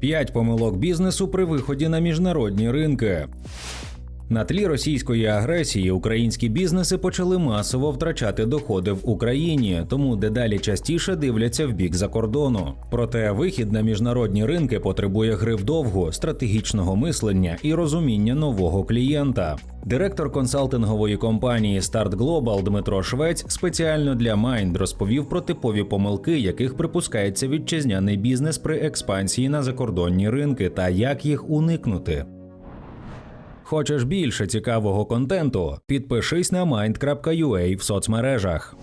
П'ять помилок бізнесу при виході на міжнародні ринки. На тлі російської агресії українські бізнеси почали масово втрачати доходи в Україні, тому дедалі частіше дивляться в бік за кордону. Проте вихід на міжнародні ринки потребує гри вдовгу, стратегічного мислення і розуміння нового клієнта. Директор консалтингової компанії Start Global Дмитро Швець спеціально для Mind розповів про типові помилки, яких припускається вітчизняний бізнес при експансії на закордонні ринки та як їх уникнути. Хочеш більше цікавого контенту? Підпишись на mind.ua в соцмережах.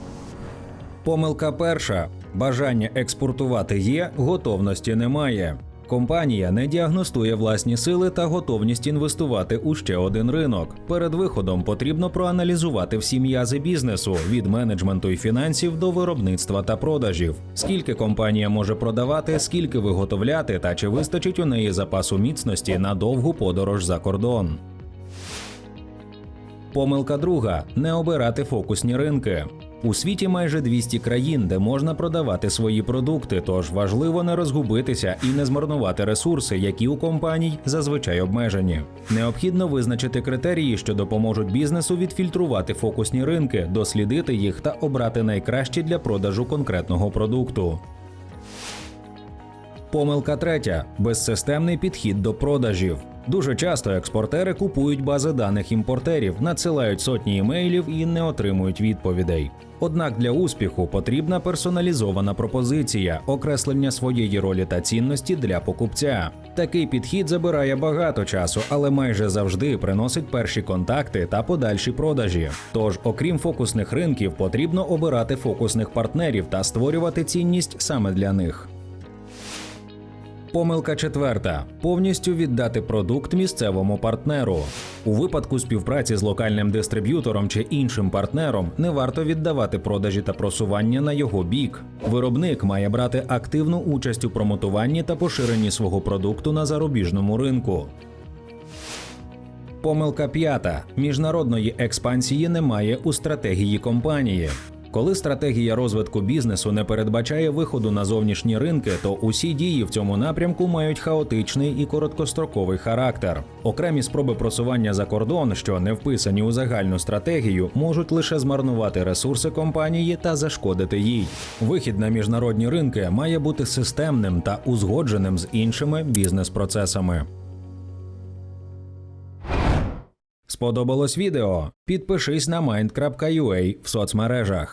Помилка перша: бажання експортувати є, готовності немає. Компанія не діагностує власні сили та готовність інвестувати у ще один ринок. Перед виходом потрібно проаналізувати всі м'язи бізнесу від менеджменту і фінансів до виробництва та продажів. Скільки компанія може продавати, скільки виготовляти, та чи вистачить у неї запасу міцності на довгу подорож за кордон. Помилка друга не обирати фокусні ринки. У світі майже 200 країн, де можна продавати свої продукти, тож важливо не розгубитися і не змарнувати ресурси, які у компаній зазвичай обмежені. Необхідно визначити критерії, що допоможуть бізнесу відфільтрувати фокусні ринки, дослідити їх та обрати найкращі для продажу конкретного продукту. Помилка третя безсистемний підхід до продажів. Дуже часто експортери купують бази даних імпортерів, надсилають сотні імейлів і не отримують відповідей. Однак для успіху потрібна персоналізована пропозиція, окреслення своєї ролі та цінності для покупця. Такий підхід забирає багато часу, але майже завжди приносить перші контакти та подальші продажі. Тож, окрім фокусних ринків, потрібно обирати фокусних партнерів та створювати цінність саме для них. Помилка четверта: повністю віддати продукт місцевому партнеру. У випадку співпраці з локальним дистриб'ютором чи іншим партнером не варто віддавати продажі та просування на його бік. Виробник має брати активну участь у промотуванні та поширенні свого продукту на зарубіжному ринку. Помилка п'ята: міжнародної експансії немає у стратегії компанії. Коли стратегія розвитку бізнесу не передбачає виходу на зовнішні ринки, то усі дії в цьому напрямку мають хаотичний і короткостроковий характер. Окремі спроби просування за кордон, що не вписані у загальну стратегію, можуть лише змарнувати ресурси компанії та зашкодити їй. Вихід на міжнародні ринки має бути системним та узгодженим з іншими бізнес-процесами. Сподобалось відео? Підпишись на mind.ua в соцмережах.